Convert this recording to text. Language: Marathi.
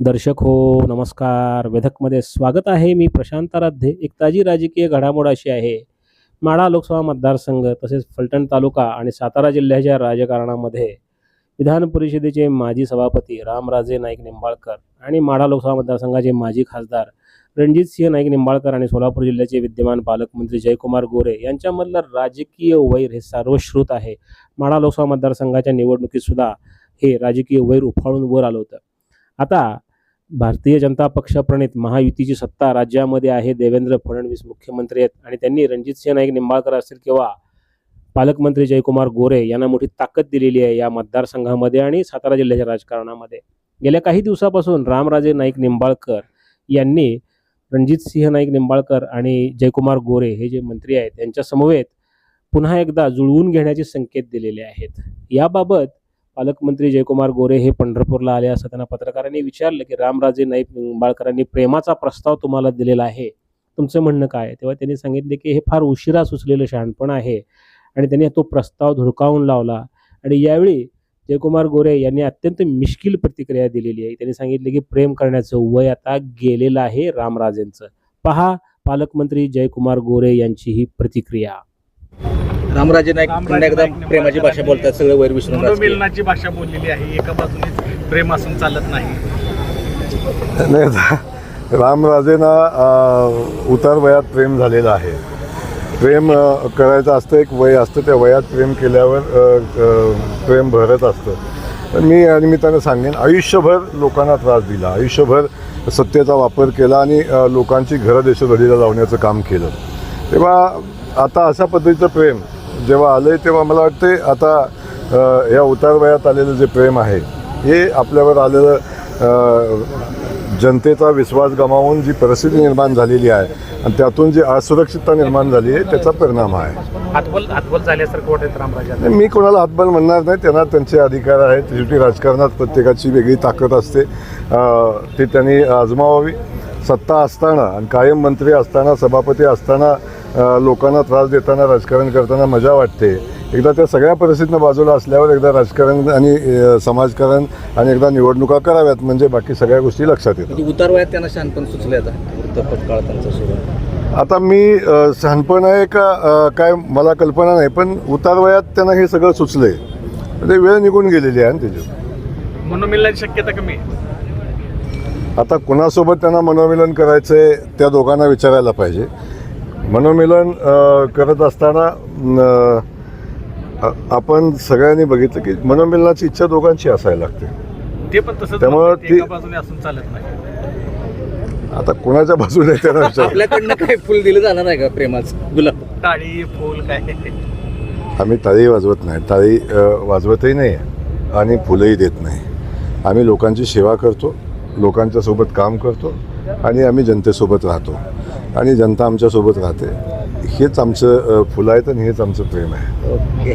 दर्शक हो नमस्कार. वेधकमध्ये स्वागत आहे. मी प्रशांत आराध्ये. एक ताजी राजकीय घडामोड अशी आहे. माढा लोकसभा मतदारसंघ तसेच फलटण तालुका आणि सातारा जिल्ह्याच्या राजकारणामध्ये विधान परिषदेचे माजी सभापती रामराजे नाईक निंबाळकर आणि माढा लोकसभा मतदारसंघाचे माजी खासदार रणजित सिंह नाईक निंबाळकर आणि सोलापूर जिल्ह्याचे विद्यमान पालकमंत्री जयकुमार गोरे यांच्यामधलं राजकीय वैर हे सर्वश्रुत आहे. माढा लोकसभा मतदारसंघाच्या निवडणुकीत सुद्धा हे राजकीय वैर उफाळून वर आलं होतं. आता भारतीय जनता पक्षप्रणित महायुतीची सत्ता राज्यामध्ये आहे. देवेंद्र फडणवीस मुख्यमंत्री आहेत आणि त्यांनी रणजितसिंह नाईक निंबाळकर असतील किंवा पालकमंत्री जयकुमार गोरे यांना मोठी ताकद दिलेली आहे या मतदारसंघामध्ये आणि सातारा जिल्ह्याच्या राजकारणामध्ये. गेल्या काही दिवसापासून रामराजे नाईक निंबाळकर यांनी रणजितसिंह नाईक निंबाळकर आणि जयकुमार गोरे हे जे मंत्री आहेत त्यांच्यासमवेत पुन्हा एकदा जुळवून घेण्याचे संकेत दिलेले आहेत. याबाबत पालकमंत्री जयकुमार गोरे हे पंढरपूरला आले असं त्यांना पत्रकारांनी विचारलं की रामराजे नाईक निंबाळकरांनी प्रेमाचा प्रस्ताव तुम्हाला दिलेला आहे. तुमचं म्हणणं काय तेव्हा त्यांनी सांगितले की हे फार उशिरा सुचलेलं शहाणपण आहे आणि त्यांनी तो प्रस्ताव धुडकावून लावला. आणि यावेळी जयकुमार गोरे यांनी अत्यंत मिश्किल प्रतिक्रिया दिलेली आहे. त्यांनी सांगितले की प्रेम करण्याचं वय आता गेलेलं आहे रामराजेंचं. पहा पालकमंत्री जयकुमार गोरे यांची ही प्रतिक्रिया. रामराजे नाईक पुन्हा एकदा प्रेमाची भाषा बोलतात सगळं वैर विसरून. मनोमिलनाची भाषा बोललेली आहे. एका बाजूने प्रेम असून चालत नाही. रामराजेंना उतार वयात प्रेम झालेलं आहे. प्रेम करायचं असतं एक वय असतं त्या वयात प्रेम केल्यावर प्रेम भरत असतं. पण मी या निमित्तानं सांगेन आयुष्यभर लोकांना त्रास दिला. आयुष्यभर सत्तेचा वापर केला आणि लोकांची घरं देशोधडीला लावण्याचं काम केलं. तेव्हा आता अशा पद्धतीचं प्रेम जेव्हा आलं आहे तेव्हा मला वाटते आता या उतार वयात आलेलं जे प्रेम आहे हे आपल्यावर आलेलं जनतेचा विश्वास गमावून जी परिस्थिती निर्माण झालेली आहे आणि त्यातून जी असुरक्षितता निर्माण झाली आहे त्याचा परिणाम आहे. हातबल हातबल झाल्यासारखं वाटत रामराजांना नाही, मी कोणाला हातबल म्हणणार नाही त्यांना त्यांचे अधिकार आहेत. शेवटी राजकारणात प्रत्येकाची वेगळी ताकद असते. ती त्यांनी आजमावावी. सत्ता असताना आणि कायम मंत्री असताना सभापती असताना लोकांना त्रास देताना राजकारण करताना मजा वाटते. एकदा त्या सगळ्या परिस्थितीनं बाजूला असल्यावर एकदा राजकारण आणि समाजकारण आणि एकदा निवडणुका कराव्यात म्हणजे बाकी सगळ्या गोष्टी लक्षात येतात. म्हणजे उतार वयात त्यांना शानपण सुचले आता वृत्तपत्र त्यांचा सुरू. आता मी शहाणपण आहे का काय मला कल्पना नाही पण उतार वयात त्यांना हे सगळं सुचलंय. म्हणजे वेळ निघून गेलेली आहे ना त्याच्यात. मनोमिलनाची शक्यता कमी आहे. आता कुणासोबत त्यांना मनोमिलन करायचंय त्या दोघांना विचारायला पाहिजे. मनोमिलन करत असताना आपण सगळ्यांनी बघितलं की मनोमिलनाची इच्छा दोघांची असायला लागते. ते पण तसंच त्यामुळं ती- एका बाजूने असून चालत नाही. आता कुणाच्या बाजूने विचार. आपल्याकडनं काय फुल दिलं जाणार आहे का प्रेमाचं? गुलाब. टाळी फुल काय? आम्ही टाळी वाजवत नाही. टाळी वाजवतही नाही आणि फुलंही देत नाही. आम्ही लोकांची सेवा करतो लोकांच्या सोबत काम करतो आणि आम्ही जनतेसोबत राहतो. आणि जनता आमच्यासोबत राहते. हेच आमचं फुलं आहेत आणि हेच आमचं प्रेम आहे.